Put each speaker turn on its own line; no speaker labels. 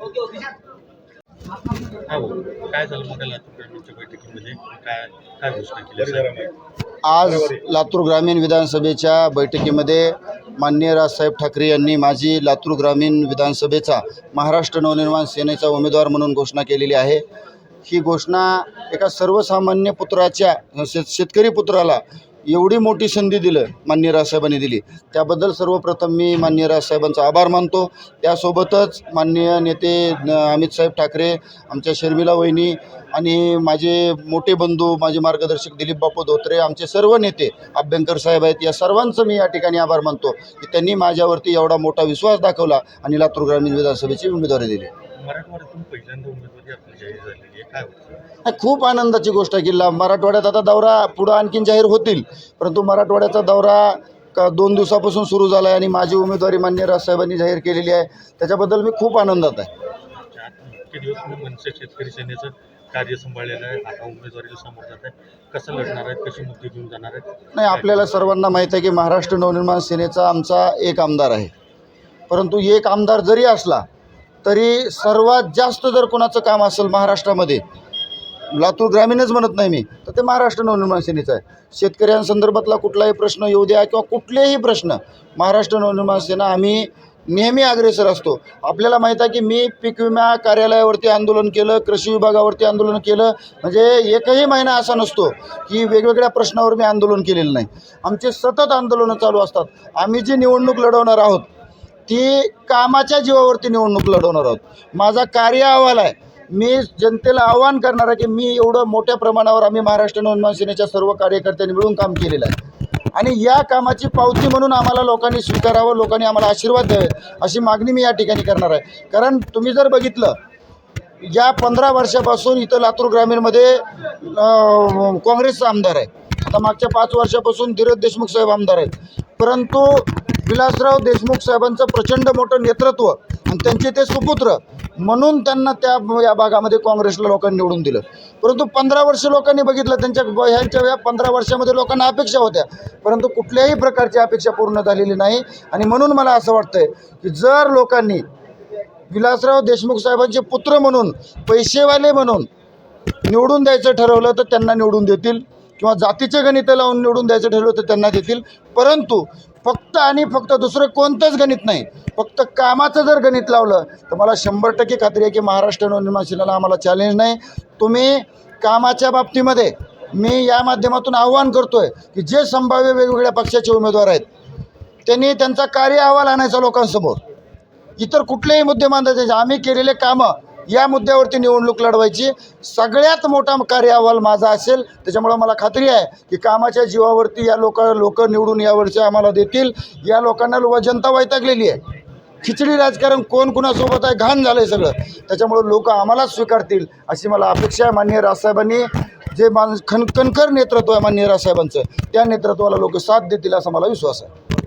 हो, काय झालं मोठ्या लातूर ग्रामीणच्या बैठकीमध्ये? काय काय घोषणा केली
आज लातूर ग्रामीण विधानसभेच्या बैठकीमध्ये माननीय राजसाहेब ठाकरे यांनी माझी लातूर ग्रामीण विधानसभेचा महाराष्ट्र नवनिर्माण सेनेचा उमेदवार म्हणून घोषणा केलेली आहे. ही घोषणा एका सर्वसामान्य पुत्राच्या शेतकरी पुत्राला एवढी मोठी संधी दिलं मान्य राजसाहेबांनी दिली. त्याबद्दल सर्वप्रथम मी मान्य राजसाहेबांचा आभार मानतो. त्यासोबतच माननीय नेते अमित साहेब ठाकरे आमच्या शर्मिला वहिनी आणि माझे मोठे बंधू माझे मार्गदर्शक दिलीप बापू धोत्रे आमचे सर्व नेते अभ्यंकर साहेब आहेत या सर्वांचं मी या ठिकाणी आभार मानतो की त्यांनी माझ्यावरती एवढा मोठा विश्वास दाखवला आणि लातूर ग्रामीण विधानसभेची उमेदवारी दिली.
मराठवाड्यातून पहिल्यांदा उमेदवारी आपली जाहीर झालेली आहे. काय होतं?
नाही, खूप आनंदाची गोष्ट आहे की मराठवाड्यात आता दौरा पुढं आणखीन जाहीर होतील. परंतु मराठवाड्याचा दौरा का दोन दिवसापासून सुरू झाला आहे आणि माझी उमेदवारी मान्य राजसाहेबांनी जाहीर केलेली आहे. त्याच्याबद्दल मी खूप आनंदात आहे.
इतके दिवस मनसे शेतकरी सेनेचं कार्य सांभाळलेलं आहे. आता उमेदवारीला समोर जात आहे. कसं लढणार आहेत? कशी मुद्दे घेऊन जाणार आहेत?
नाही आपल्याला सर्वांना माहीत आहे की महाराष्ट्र नवनिर्माण सेनेचा आमचा एक आमदार आहे. परंतु एक आमदार जरी असला तरी सर्वात जास्त जर कोणाचं काम असेल महाराष्ट्रामध्ये लातूर ग्रामीणच म्हणत नाही मी तर ते महाराष्ट्र नवनिर्माण सेनेचं आहे. शेतकऱ्यांसंदर्भातला कुठलाही प्रश्न येऊ द्या किंवा कुठलेही प्रश्न महाराष्ट्र नवनिर्माण सेना आम्ही नेहमी अग्रेसर असतो. आपल्याला माहीत आहे की मी पीक विमा कार्यालयावरती आंदोलन केलं कृषी विभागावरती आंदोलन केलं म्हणजे एकही महिना असा नसतो की वेगवेगळ्या प्रश्नावर मी आंदोलन केलेलं नाही. आमचे सतत आंदोलनं चालू असतात. आम्ही जी निवडणूक लढवणार आहोत ती कामाच्या जीवावरती निवडणूक लढवणार आहोत. माझा कार्य अहवाल आहे मी जनतेला आव्हान करणार आहे की मी एवढं मोठ्या प्रमाणावर आम्ही महाराष्ट्र नवनिर्माण सेनेच्या सर्व कार्यकर्त्यांनी मिळून काम केलेलं आहे. आणि या कामाची पावती म्हणून आम्हाला लोकांनी स्वीकारावं लोकांनी आम्हाला आशीर्वाद द्यावे अशी मागणी मी या ठिकाणी करणार आहे. कारण तुम्ही जर बघितलं या पंधरा वर्षापासून इथं लातूर ग्रामीणमध्ये काँग्रेसचा आमदार आहे. आता मागच्या पाच वर्षापासून धीरज देशमुख साहेब आमदार आहेत. परंतु विलासराव देशमुख साहेबांचं प्रचंड मोठं नेतृत्व आणि त्यांचे ते सुपुत्र म्हणून त्यांना त्या या भागामध्ये काँग्रेसला लोकांनी निवडून दिलं. परंतु पंधरा वर्ष लोकांनी बघितलं त्यांच्या ह्यांच्या या पंधरा वर्षामध्ये लोकांना अपेक्षा होत्या. परंतु कुठल्याही प्रकारची अपेक्षा पूर्ण झालेली नाही. आणि म्हणून मला असं वाटतंय की जर लोकांनी विलासराव देशमुख साहेबांचे पुत्र म्हणून पैसेवाले म्हणून निवडून द्यायचं ठरवलं तर त्यांना निवडून देतील. किंवा जातीचे गणित लावून निवडून द्यायचं ठरवलं तर त्यांना देतील. परंतु फक्त आणि फक्त दुसरं कोणतंच गणित नाही. फक्त कामाचं जर गणित लावलं तर मला शंभर टक्के खात्री आहे की महाराष्ट्र नवनिर्माण सेनेला आम्हाला चॅलेंज नाही. तुम्ही कामाच्या बाबतीमध्ये मी या माध्यमातून आव्हान करतो आहे की जे संभाव्य वेगवेगळ्या पक्षाचे उमेदवार आहेत त्यांनी त्यांचा कार्य अहवाल आणायचा लोकांसमोर. इतर कुठलेही मुद्दे मांडायचे आम्ही केलेले कामं या मुद्द्यावरती निवडणूक लढवायची. सगळ्यात मोठा कार्य अहवाल माझा असेल त्याच्यामुळं मला खात्री आहे की कामाच्या जीवावरती या लोक लोक निवडून यावर्षी आम्हाला देतील. या लोकांना लो- जनता वैतागलेली आहे. खिचडी राजकारण कोण कुणासोबत आहे? घाण झालं आहे सगळं. त्याच्यामुळं लोक आम्हालाच स्वीकारतील अशी मला अपेक्षा आहे माननीय राजसाहेबांनी. जे मान खन कणखर नेतृत्व आहे माननीय राजसाहेबांचं त्या नेतृत्वाला लोक साथ देतील असा मला विश्वास आहे.